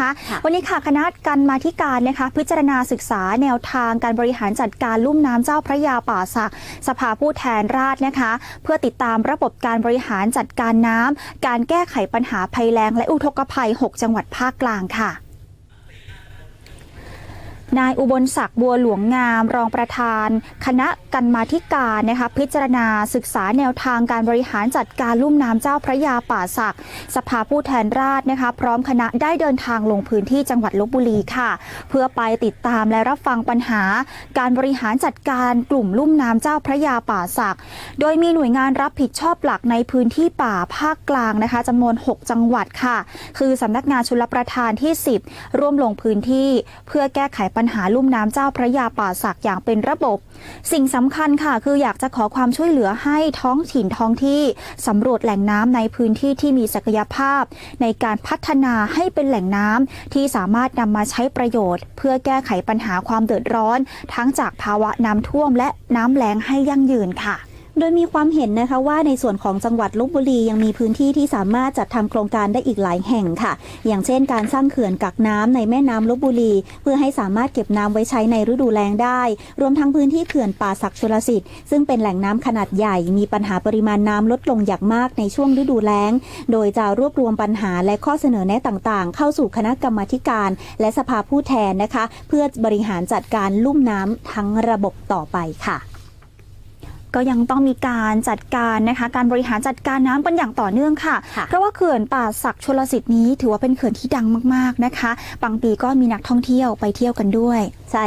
ค่ะวันนี้ค่ะคณะกรรมาธิการนะคะ พิจารณาศึกษาแนวทางการบริหารจัดการลุ่มน้ำเจ้าพระยาป่าสัก สภาผู้แทนราษฎรนะคะ เพื่อติดตามระบบการบริหารจัดการน้ำการแก้ไขปัญหาภัยแล้งและอุทกภัย 6 จังหวัดภาคกลางค่ะ นายอุบลศักดิ์บัวหลวงงาม รองประธาน คณะกรรมาธิการนะคะพิจารณาศึกษาแนวทางการบริหารจัดการลุ่มน้ำเจ้าพระยาป่าสักดิ์สภาผู้แทนราษฎรนะคะพร้อมคณะได้เดินทางลงพื้นที่จังหวัดลบบุรีค่ะ เพื่อไปติดตามและรับฟังปัญหา การบริหารจัดการกลุ่มลุ่มน้ำเจ้าพระยาป่าสักดิ์โดยมีหน่วยงานรับผิดชอบหลักในพื้นที่ป่าภาคกลางนะคะจำนวน 6 จังหวัดค่ะ คือสำนักงานชลประทานที่ 10 ร่วมลงพื้นที่เพื่อแก้ไขปัญัญหาลุ่มน้ำเจ้าพระยาป่าสักอย่างเป็นระบบ สิ่งสำคัญค่ะ คืออยากจะขอความช่วยเหลือให้ท้องถิ่นท้องที่สำรวจแหล่งน้ำในพื้นที่ที่มีศักยภาพ ในการพัฒนาให้เป็นแหล่งน้ำที่สามารถนำมาใช้ประโยชน์ เพื่อแก้ไขปัญหาความเดือดร้อน ทั้งจากภาวะน้ำท่วมและน้ำแล้งให้ยั่งยืนค่ะ โดยมีความเห็นนะคะว่าในส่วนของจังหวัดลบบุรียังมีพื้นที่ที่สามารถจัดทำโครงการได้อีกหลายแห่งค่ะ อย่างเช่น การสร้างเขื่อนกักน้ำในแม่น้ำลบบุรี เพื่อให้สามารถเก็บน้ำไว้ใช้ในฤดูแล้งได้ รวมทั้งพื้นที่เขื่อนป่าศักดิ์ชลสิทธิ์ซึ่งเป็นแหล่งน้ำขนาดใหญ่ มีปัญหาปริมาณน้ำลดลงอย่างมากในช่วงฤดูแล้ง โดยจะรวบรวมปัญหาและข้อเสนอแนะต่างๆ เข้าสู่คณะกรรมการ และสภาผู้แทนนะคะ เพื่อบริหารจัดการลุ่มน้ำทั้งระบบต่อไปค่ะ ก็ยังต้องมีการจัดการนะคะ การบริหารจัดการน้ำเป็นอย่างต่อเนื่องค่ะค่ะ เพราะว่าเขื่อนป่าศักดิ์ชลสิทธิ์นี้ ถือว่าเป็นเขื่อนที่ดังมากๆนะคะ บางปีก็มีนักท่องเที่ยวไปเที่ยวกันด้วย ใช่